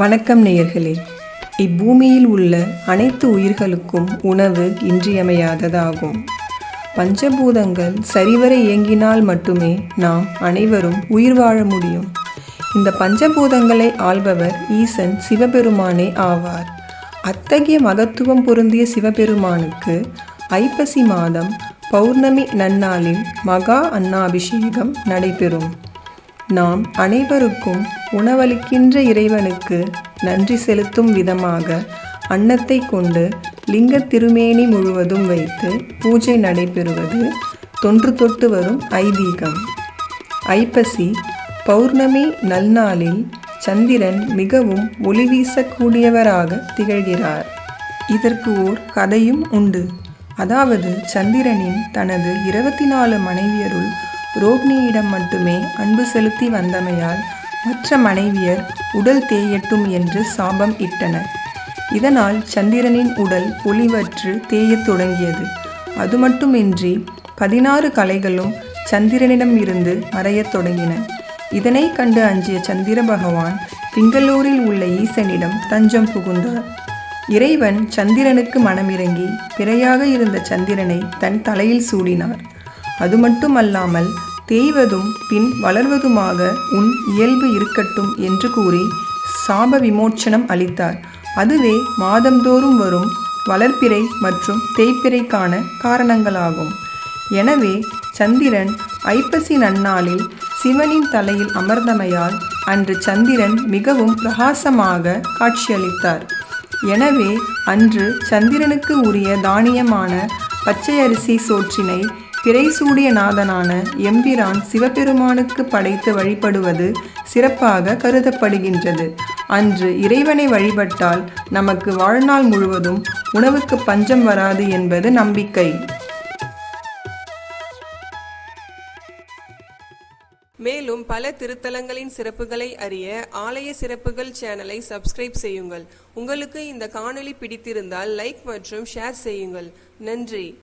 வணக்கம் நேயர்களே. இப்பூமியில் உள்ள அனைத்து உயிர்களுக்கும் உணவு இன்றியமையாததாகும். பஞ்சபூதங்கள் சரிவர இயங்கினால் மட்டுமே நாம் அனைவரும் உயிர் வாழ முடியும். இந்த பஞ்சபூதங்களை ஆள்பவர் ஈசன் சிவபெருமானே ஆவார். அத்தகைய மகத்துவம் பொருந்திய சிவபெருமானுக்கு ஐப்பசி மாதம் பௌர்ணமி நன்னாளில் மகா அன்னாபிஷேகம் நடைபெறும். நாம் அனைவருக்கும் உணவளிக்கின்ற இறைவனுக்கு நன்றி செலுத்தும் விதமாக அன்னத்தை கொண்டு லிங்க திருமேனி முழுவதும் வைத்து பூஜை நடைபெறுவது தொன்று தொட்டு வரும் ஐதீகம். ஐப்பசி பௌர்ணமி நல்நாளில் சந்திரன் மிகவும் ஒளி வீசக்கூடியவராக திகழ்கிறார். இதற்கு ஓர் கதையும் உண்டு. அதாவது சந்திரனின் தனது இருபத்தி நாலு மனைவியருள் ரோக்னியிடம் மட்டுமே அன்பு செலுத்தி வந்தமையால் மற்ற மனைவியர் உடல் தேயட்டும் என்று சாபம் இட்டனர். இதனால் சந்திரனின் உடல் ஒளிவற்று தேயத் தொடங்கியது. அது மட்டுமின்றி பதினாறு கலைகளும் சந்திரனிடம் இருந்து மறையத் தொடங்கின. இதனை கண்டு அஞ்சிய சந்திர பகவான் திங்களூரில் உள்ள ஈசனிடம் தஞ்சம் புகுந்தார். இறைவன் சந்திரனுக்கு மனமிறங்கி பிறையாக இருந்த சந்திரனை தன் தலையில் சூடினார். அது மட்டுமல்லாமல் தேய்வதும் பின் வளர்வதுமாக உன் இயல்பு இருக்கட்டும் என்று கூறி சாப விமோச்சனம் அளித்தார். அதுவே மாதந்தோறும் வரும் வளர்ப்பிறை மற்றும் தேய்ப்பிறைக்கான காரணங்களாகும். எனவே சந்திரன் ஐப்பசி நன்னாளில் சிவனின் தலையில் அமர்ந்தமையால் அன்று சந்திரன் மிகவும் பிரகாசமாக காட்சியளித்தார். எனவே அன்று சந்திரனுக்கு உரிய தானியமான பச்சை அரிசி சோற்றினை திரைசூடிய நாதனான எம்பிரான் சிவபெருமானுக்கு படைத்து வழிபடுவது சிறப்பாக கருதப்படுகின்றது. அன்று இறைவனை வழிபட்டால் நமக்கு வாழ்நாள் முழுவதும் உணவுக்கு பஞ்சம் வராது என்பது நம்பிக்கை. மேலும் பல திருத்தலங்களின் சிறப்புகளை அறிய ஆலய சிறப்புகள் சேனலை சப்ஸ்கிரைப் செய்யுங்கள். உங்களுக்கு இந்த காணொளி பிடித்திருந்தால் லைக் மற்றும் ஷேர் செய்யுங்கள். நன்றி.